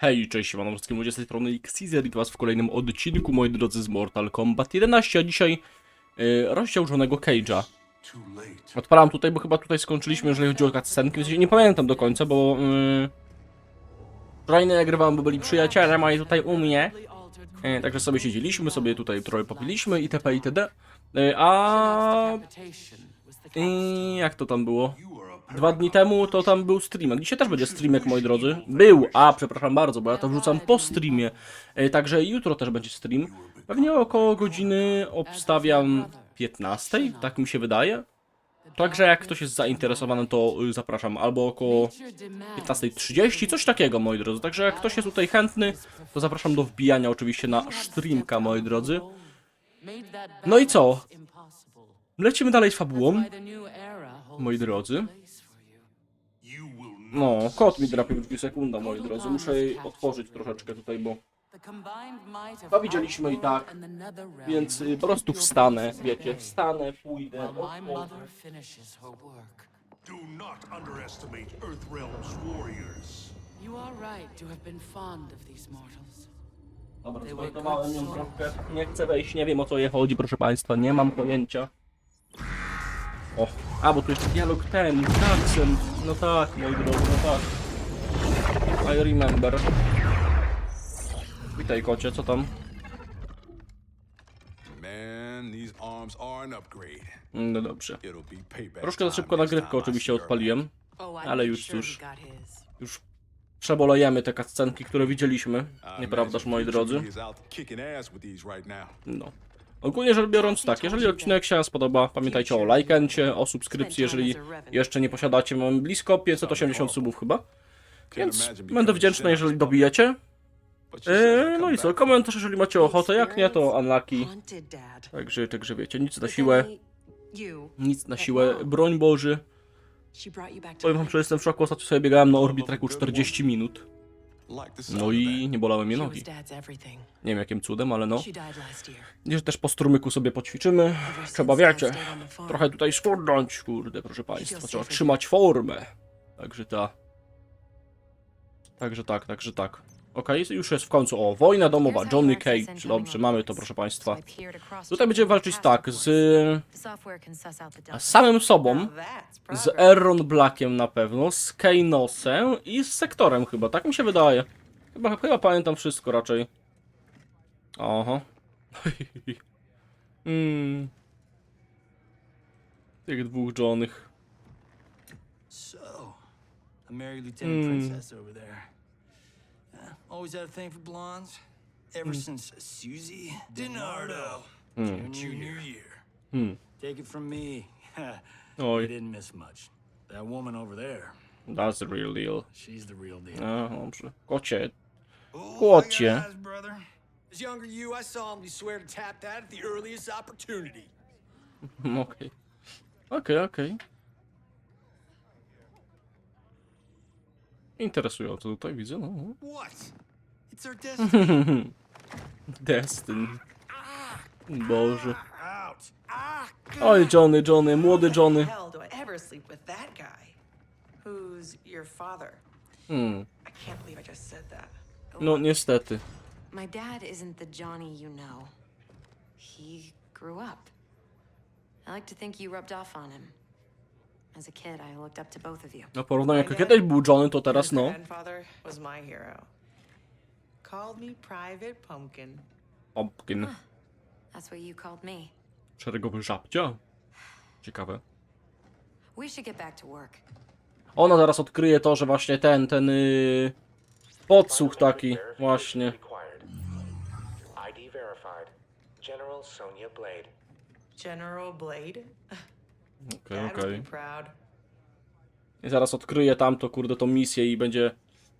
Hej, cześć, mam wszystkim ludzie z tej strony Xezer i was w kolejnym odcinku, moi drodzy, z Mortal Kombat 11, a dzisiaj yy, rozdział żonego Cage'a. Odpalam tutaj, bo chyba tutaj skończyliśmy, jeżeli chodzi o cutscenki, w nie pamiętam do końca, bo... Yy, wczoraj nagrywałem, bo byli przyjaciele moi tutaj u mnie, yy, także sobie siedzieliśmy, sobie tutaj trochę popiliśmy itp. itd. Yy, a... Yy, jak to tam było? Dwa dni temu to tam był streamek. Dzisiaj też będzie streamek, moi drodzy. Był, a przepraszam bardzo, bo ja to wrzucam po streamie. E, Także jutro też będzie stream. Pewnie około godziny obstawiam 15, tak mi się wydaje. Także jak ktoś jest zainteresowany, to y, zapraszam albo około 15.30, coś takiego, moi drodzy. Także jak ktoś jest tutaj chętny, to zapraszam do wbijania oczywiście na streamka, moi drodzy. No i co? Lecimy dalej z fabułą, moi drodzy. No, kot mi drapie w drzwi sekunda, moi drodzy. Muszę jej otworzyć troszeczkę tutaj, bo... To widzieliśmy i tak, Więc y, po prostu wstanę, wiecie, wstanę, pójdę, otworzę. Do not underestimate Earthrealm's warriors. You are right to have been fond of these mortals. Dobra, zbojtowałem ją trochę. Nie chcę wejść, nie wiem o co je chodzi, proszę państwa, nie mam pojęcia. O, a bo tu jeszcze dialog ten, Jackson. No tak, moi drodzy, no tak. I remember. Witaj kocie, co tam? Upgrade. No dobrze. Troszkę za szybko nagrywkę oczywiście odpaliłem. Oh, Ale już cóż. Już przebolejemy te cutscenki, które widzieliśmy. Nieprawdaż, moi drodzy? No. Ogólnie rzecz biorąc tak, jeżeli odcinek się spodoba, pamiętajcie o lajkencie, o subskrypcji, jeżeli jeszcze nie posiadacie, mamy blisko 580 subów chyba. Więc będę wdzięczny, jeżeli dobijecie. Eee, you'd no i co, komentarz, jeżeli macie ochotę, jak nie, to unlucky. Także, także wiecie, nic na siłę, nic na siłę, broń Boży. Powiem wam, że jestem w szoku, ostatnio sobie biegałem na Orbitraku 40 minut. No i nie bolały mnie nogi. Nie wiem jakim cudem, ale no. Gdzieś też po strumyku sobie poćwiczymy. Trzeba, wiecie, trochę tutaj schudnąć, kurde, proszę państwa. Trzeba trzymać formę. Także ta. Także tak, także tak. Okej, już jest w końcu. O, wojna domowa, Johnny Cage. Dobrze, mamy to, proszę państwa. Tutaj będziemy walczyć tak, z, z samym sobą, z Aaron Blackiem na pewno, z Keynosem i z Sektorem chyba, tak mi się wydaje. Chyba, chyba pamiętam wszystko raczej. Oho. Hmm. Tych dwóch Johnnych. So, I married Lieutenant Hmm. Princess over there. Yeah, always had a thing for blondes. Ever hmm. since Susie DiNardo, hmm. junior year. Hmm. Take it from me, oh, you didn't miss much. That woman over there, that's the real deal. she's the real deal. A, dobrze. Kocie. Ooh, Kocie. I got eyes, brother. As younger you, I solemnly swear to tap that at the earliest opportunity. okay. Okay, okej. Interesująco tutaj widzę, no. destiny. Boże. Ah, Oj, Johnny, Johnny, młody Johnny. Hmm. That. No, niestety. My dad isn't the Johnny you know. He grew up. I like to think you rubbed off on him. As a kid, I looked up to both of you. No, porównam jak kiedyś był Johnny, to teraz no. grandfather was my hero. Called me Private Pumpkin. Pumpkin. That's what you called me. Szeregowy żabcia. Ciekawe. We should get back to work. Ona zaraz odkryje to, że właśnie ten, ten yy, podsłuch taki, właśnie. Required. ID verified. General Sonia Blade. General Blade. Okej, okej. I zaraz odkryje tamto, kurde, tą misję i będzie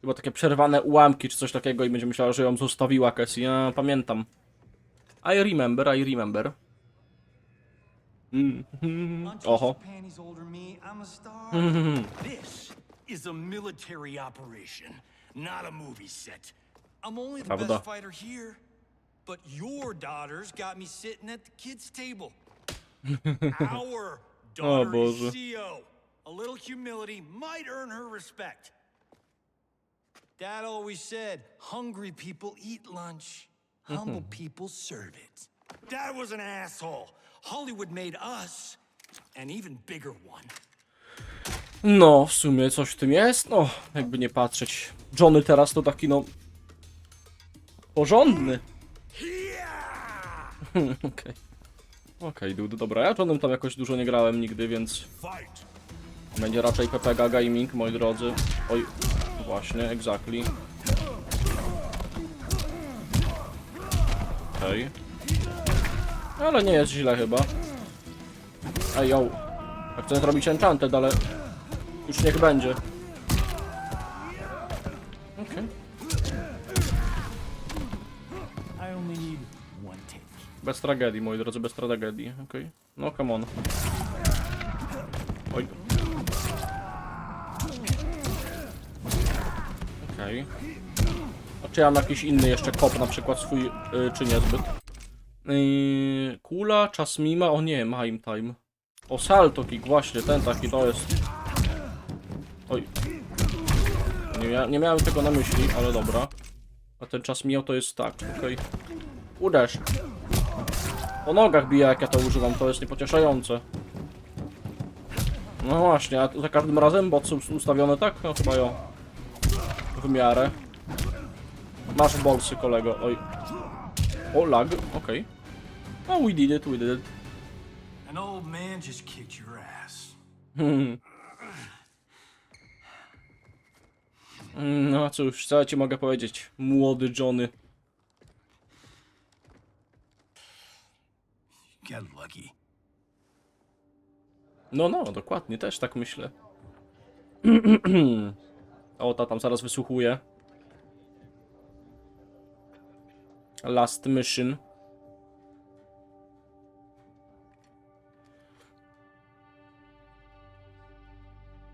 chyba takie przerwane ułamki czy coś takiego i będzie myślała, że ją zostawiła Cassie. Ja pamiętam. I remember, I remember. Mm. Oho. panties older me, I'm a star. this is a military operation, not a movie set. I'm only the Prawda. best fighter here, but your daughters got me sitting at the kids' table. Our daughter Boże. CO. A little humility might earn her respect. Dad always said, hungry people eat lunch, humble people serve it. Dad was an asshole. Hollywood made us an even bigger one. No, w sumie coś w tym jest. No, jakby nie patrzeć. Johnny teraz to taki, no... Porządny. Okej. Okej, dude, dobra. Ja Johnem tam jakoś dużo nie grałem nigdy, więc... Będzie raczej PPG Gaming, moi drodzy. Oj, właśnie, exactly. Okej. Ale nie jest źle chyba. Ej, yo. Ja chcę zrobić enchanted, ale... Już niech będzie. Okej. I Bez tragedii, moi drodzy, bez tragedii. Okej. No, come on. Oj. Okej. A czy ja mam jakiś inny jeszcze kop, na przykład swój, y, czy niezbyt? Yy, kula, czas mima, o nie, mime time. O, salto kick, właśnie, ten taki, to jest. Oj. Nie, mia nie miałem tego na myśli, ale dobra. A ten czas mijał to jest tak, okej. Uderz. Po nogach bije jak ja to używam, to jest niepocieszające. No właśnie, a za każdym razem boty są ustawione tak? No chyba jo. W miarę. Masz bolsy kolego, oj. O, lag, okej. No we did it, we did it. An old man just kicked your ass. No cóż, co ja ci mogę powiedzieć, młody Johnny. Got lucky. No, no, dokładnie, też tak myślę. o, ta tam zaraz wysłuchuje. Last mission.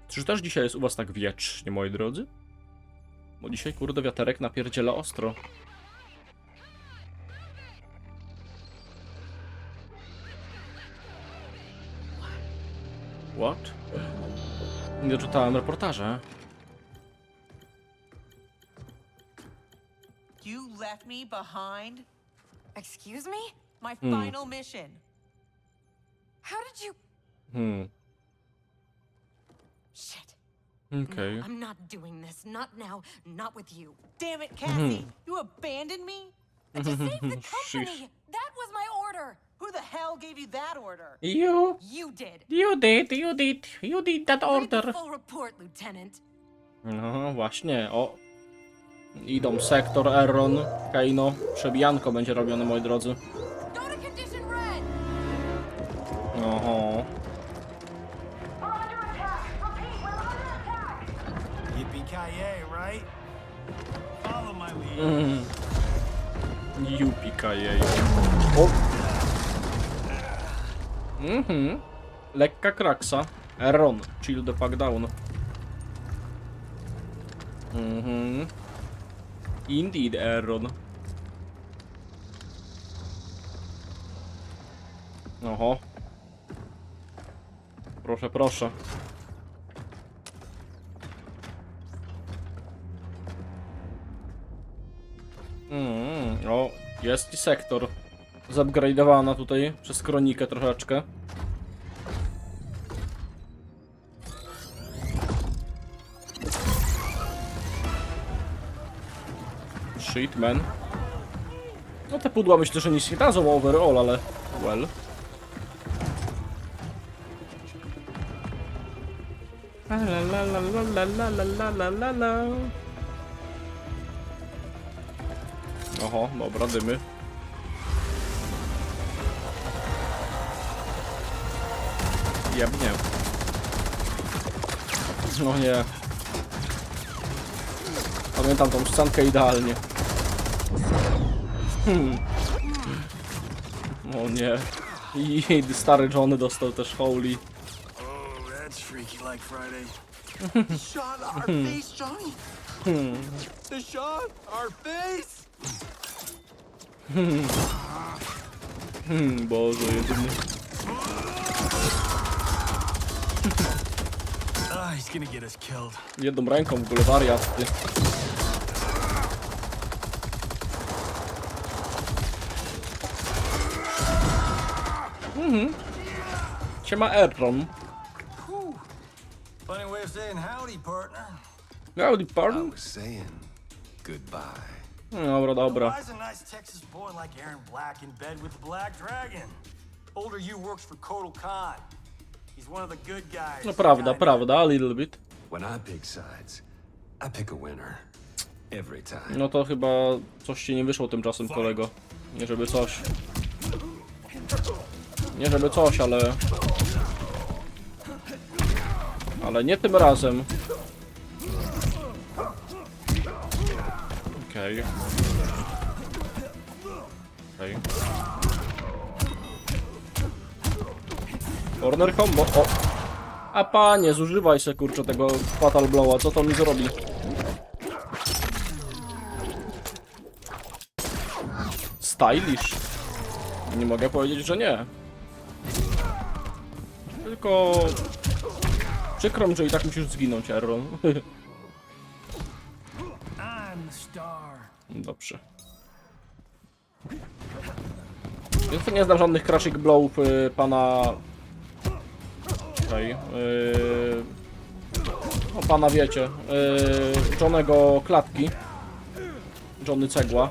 Czyż też dzisiaj jest u was tak wiecznie, moi drodzy? Bo dzisiaj, kurde, wiaterek napierdziela ostro. What? Nie czytałem reportaże. You left me behind? Excuse me? My final mission. How did you. Hmm, Shit. okej. I'm not doing this. Not now. Not with you. Damn it, Cassie. You abandoned me? To save the Sheesh. company! That was my order! Who the hell gave you that order? You, You did. you did, you did, you did that order. full report, Lieutenant. No właśnie, o. Idą sektor, Erron, Keino. Przebijanko będzie robione, moi drodzy. Go to condition red! Oho. Yippee-ki-yay, right? Follow my lead. Jupika jej. O. Mhm. Lekka kraksa. Erron, chill the fuck down. Mhm. Indeed, Erron. Oho. Proszę, proszę. Mm, o, jest i sektor. Zupgradeowana tutaj przez kronikę troszeczkę. Shit. No te pudła myślę, że nic nie dadzą overall, ale... Well. Oho, dobra, dymy. Jebnie. No nie. Pamiętam tą szcankę idealnie. Hmm. O nie. I stary Johnny dostał też Holy. That's freaky like Friday. Shot our face, Johnny. The shot? Our face? Hmm, Boże, jedyny. Ah, he's gonna get us killed. Jedną ręką w ogóle wariat, ty. Siema Erron. Funny way of saying howdy, partner. Howdy, pardon? was saying goodbye. Dobra, dobra. Why's a nice Texas boy like Aaron Black in bed with the Black Dragon? Older you works for Kotal Khan. He's one of the good guys. No prawda, Kinda. prawda, a little bit. When I pick sides, I pick a winner. Every time. No to chyba coś ci nie wyszło tymczasem, kolego. Nie żeby coś. Nie żeby coś, ale... Ale nie tym razem. Okej. Okej. Corner combo, o! A panie, zużywaj se kurczę tego Fatal Blowa, co to mi zrobi? Stylish. Nie mogę powiedzieć, że nie. Tylko... Przykro mi, że i tak musisz zginąć, star. Dobrze. Więc nie znam żadnych crashing blowów y, pana... Tutaj... Y... No pana wiecie. Y... Johnego Klatki. Johnny Cegła.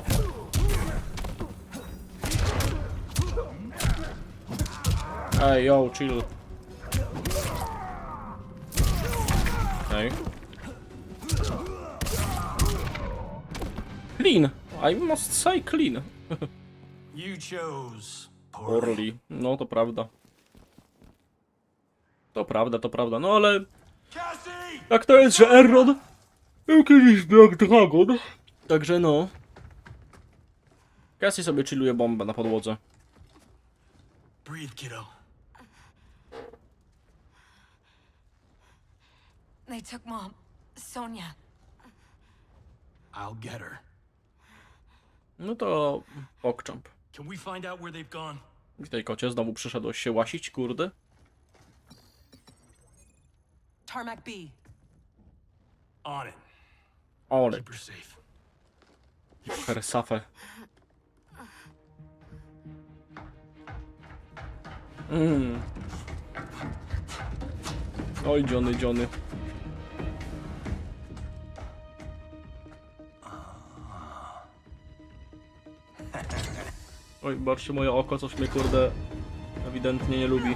Ej, yo, chill. Ej. Clean. I must say clean. You chose. Orly. No to prawda. To prawda, to prawda. No ale Cassie! jak to jest, że Erron był kiedyś Black Dragon. Także no. Cassie sobie chilluje bombę na podłodze. Breathe, kiddo. They took Mom. Sonia. I'll get her. No to pokczamp. Can we find out where they've gone? Witaj kocie, znowu przyszedłeś się łasić, kurde. Tarmac B. On it. Ole, Keep her safe. Hersafę. Mm. Oj, Johnny, Johnny. Oj, barszy moje oko, coś mnie kurde ewidentnie nie lubi.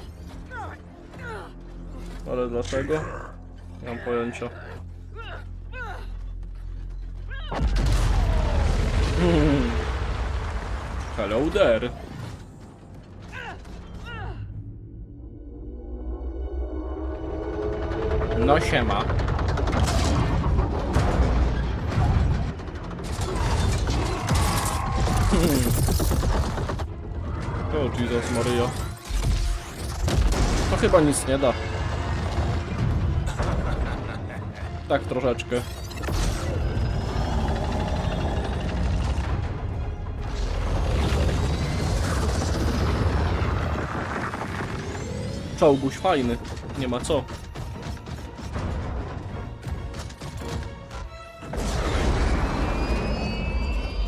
Ale dlaczego? Nie mam pojęcia. Hello there. No siema. O Jesus Maria. To chyba nic nie da. Tak troszeczkę. Czołguś fajny, nie ma co.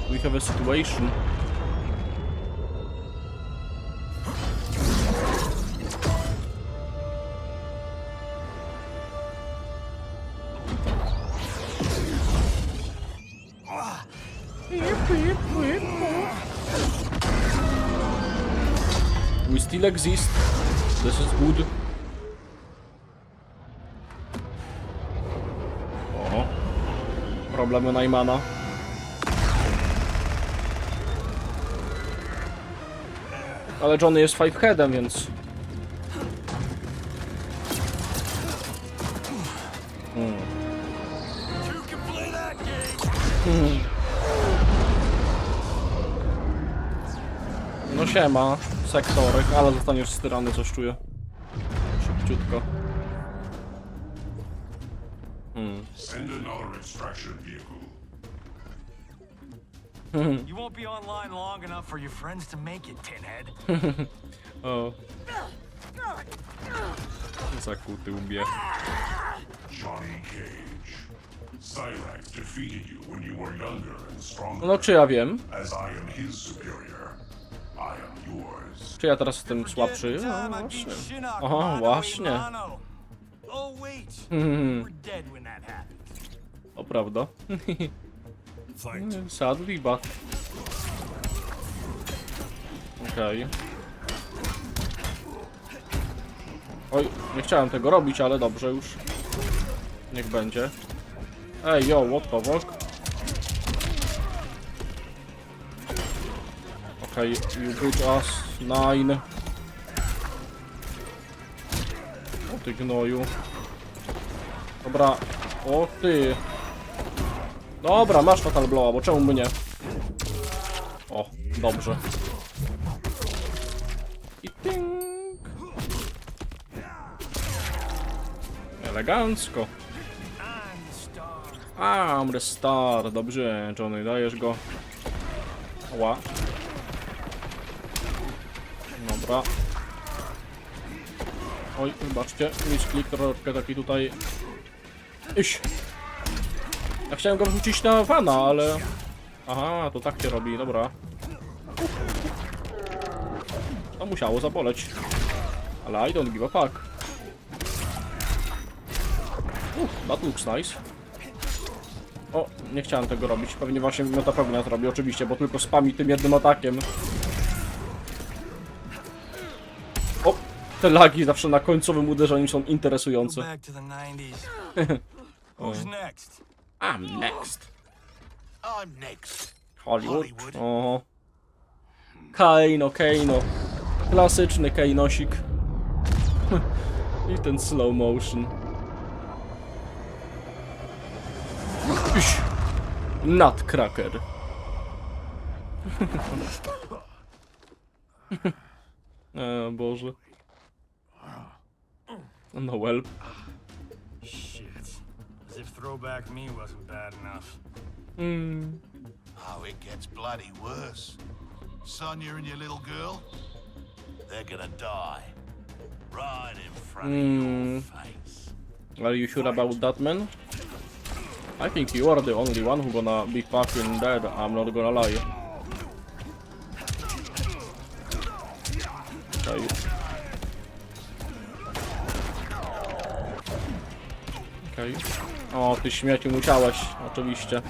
We have a situation. Still exist. This is good. O. Problemy Najmana. Ale Johnny jest fiveheadem, więc... Two can play that game. No siema, sektorek, ale zostaniesz styrany, coś czuję. Szybciutko. Send another extraction vehicle. You won't be online long enough for your friends to make it, Tinhead. O. Zakuty łbie. Johnny Cage. Cyrax defeated you when you were younger and stronger. No czy ja wiem? As I am his superior, Czy ja teraz jestem słabszy? No, właśnie. a właśnie. happened. O prawda. Sadly, but... Okej. Oj, nie chciałem tego robić, ale dobrze już. Niech będzie. Ej, yo, what the fuck? Okej, you beat us. Nine. O ty gnoju. Dobra. O ty. Dobra, masz Fatal Blowa, bo czemu by nie? O, dobrze. I ping. Elegancko. I'm the star. Dobrze, Johnny, dajesz go. Ła. Oj, wybaczcie, misklik troszkę taki tutaj... Iś. Ja chciałem go wrzucić na wana, ale... Aha, to tak się robi, dobra. To musiało zaboleć. Ale I don't give a fuck. Uff, that looks nice. O, nie chciałem tego robić. Pewnie właśnie Miota Pewnia zrobi, oczywiście, bo tylko spami tym jednym atakiem. Te lagi zawsze na końcowym uderzeniu są interesujące. back to the 90s. Who's next? I'm next. I'm next. Hollywood. Oho. Kaino, Keino. Klasyczny Keinosik. I ten slow motion. Iś. Nutcracker. e, Boże. No well. Shit. As if throwback me wasn't bad enough. Mm. Oh, it gets bloody worse. Sonia and your little girl, they're gonna die. Right in front of Mm. your face. Are you sure about that, man? I think you are the only one who gonna be fucking dead. I'm not gonna lie. O, ty śmieci musiałeś, oczywiście.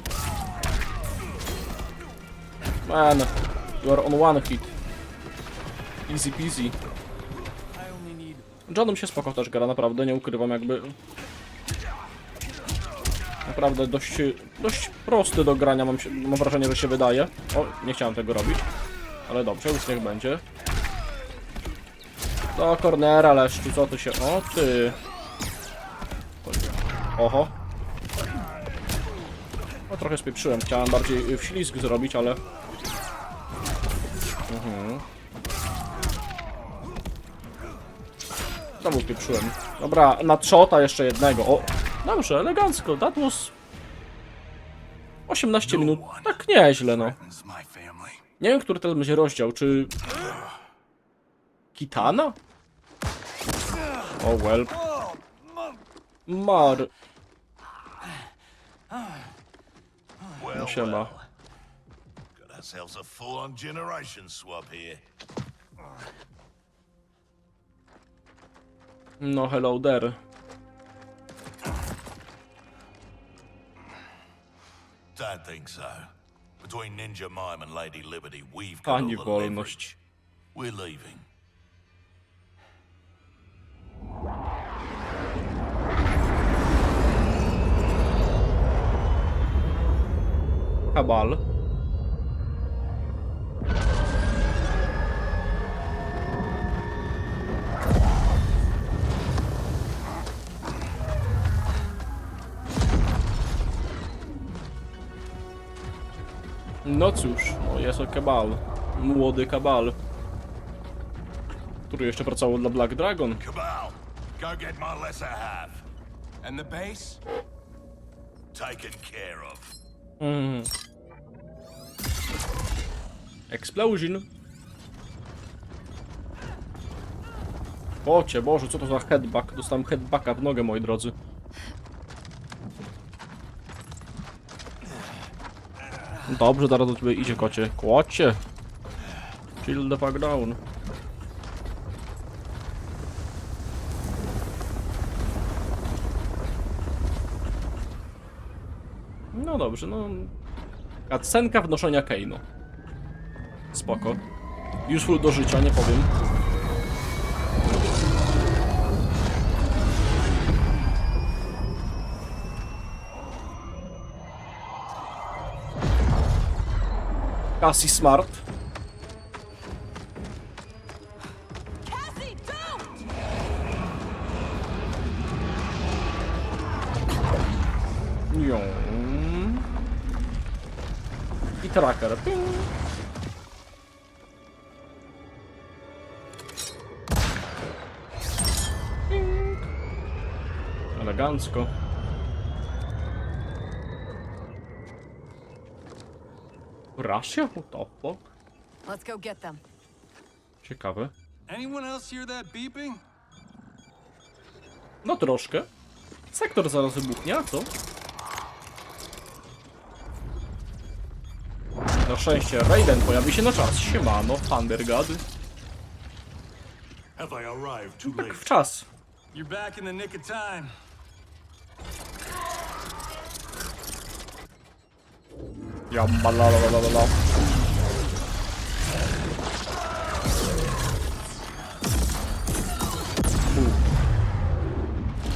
Man, you are on one hit. Easy peasy. Johnem się spoko też gra, naprawdę, nie ukrywam jakby. Naprawdę dość, dość prosty do grania, mam, się, mam wrażenie, że się wydaje. O, nie chciałem tego robić. Ale dobrze, już niech będzie. Do cornera leszczu, co tu się... O ty... Oho. No trochę spieprzyłem, chciałem bardziej w ślizg zrobić, ale... Mhm. Znowu pieprzyłem. Dobra, na trzota jeszcze jednego. O, dobrze, elegancko. That was... 18 minut. Tak nieźle, no. Nie wiem, który teraz będzie rozdział, czy... Kitana? O, well. Mar... Well, No Got ourselves a full-on generation swap here. No, hello there. Don't think so. Between Ninja Mime and Lady Liberty, we've got all Pani the wolność. leverage. We're leaving. Kabal. No cóż, o jest o Kabal. Młody Kabal. Który jeszcze pracował dla Black Dragon. Cabal, go get my half. And the base? Taken care of. Mm. Explosion. Ocie, Boże, co to za headback? Dostałem headbacka w nogę, moi drodzy. Dobrze, zaraz do ciebie idzie kocie. Kocie. Chill the fuck down. No dobrze, no... Cutscenka wnoszenia Keino. Spoko. Useful do życia, nie powiem. Cassie Smart. Tracker. Ping. Ping. Elegancko. Russia? What the fuck? Let's go get them. Ciekawe. Anyone else hear that beeping? No troszkę. Sektor zaraz wybuchnie, a co? Na szczęście Raiden pojawi się na czas. Siemano, Thundergod. Have I arrived too Tak w czas. You're back in the nick of time. Jamba la la la la la. Boom.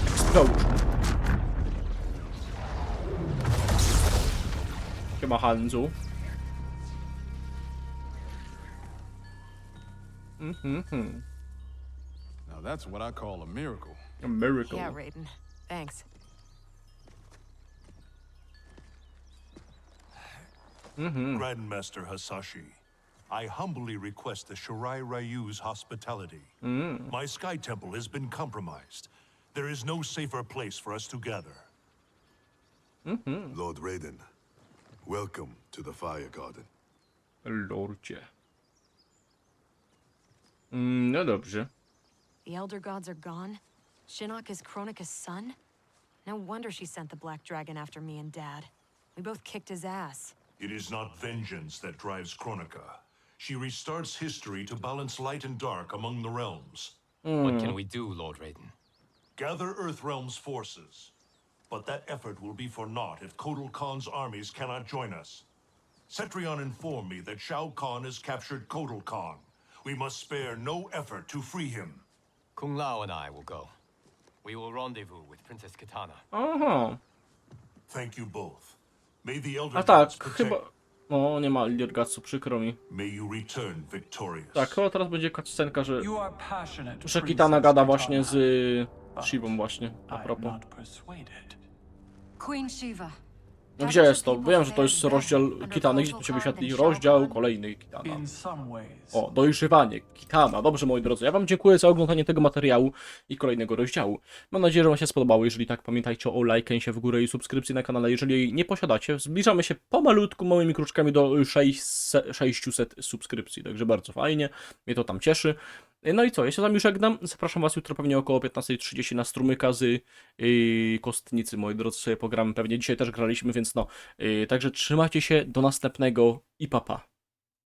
Explosion. Siema Hanzu. Mhm. Now that's what I call a miracle. A miracle. Yeah, Raiden. Thanks. Mm-hmm. Grandmaster Hasashi, I humbly request the Shirai Ryu's hospitality. Mm. My Sky Temple has been compromised. There is no safer place for us to gather. Mm-hmm. Lord Raiden, welcome to the Fire Garden. Lordzie. Mm, no dobrze. The Elder Gods are gone? Shinnok is Kronika's son? No wonder she sent the Black Dragon after me and Dad. We both kicked his ass. It is not vengeance that drives Kronika. She restarts history to balance light and dark among the realms. What can we do, Lord Raiden? Gather Earthrealm's forces. But that effort will be for naught if Kotal Khan's armies cannot join us. Cetrion informed me that Shao Kahn has captured Kotal Khan. We must spare no effort to free him. Kung Lao and I will go. We will rendezvous with Princess Katana. Aha. Thank you both. May the Elder A tak, Gods protect... chyba... No, nie ma Lirgatsu, przykro mi. May you return victorious. Tak, chyba teraz będzie cutscenka, że... You are passionate. Że Kitana gada właśnie z... Shivą właśnie, a propos. Queen Shiva. No gdzie jest to? Wiem, że to jest rozdział Kitany, gdzie tu się wyświetli rozdział kolejny Kitana. O, dojrzewanie, Kitana. Dobrze, moi drodzy, ja wam dziękuję za oglądanie tego materiału i kolejnego rozdziału. Mam nadzieję, że wam się spodobało. Jeżeli tak, pamiętajcie o lajkęsie w górę i subskrypcji na kanale. Jeżeli jej nie posiadacie, zbliżamy się pomalutku, małymi kruczkami do 600, 600 subskrypcji, także bardzo fajnie. Mnie to tam cieszy. No i co, ja się z wami żegnam. Zapraszam was jutro pewnie około 15.30 na strumyka z yy, kostnicy, moi drodzy, sobie pogramy. Pewnie dzisiaj też graliśmy, więc no. Yy, także trzymajcie się, do następnego i papa. Pa.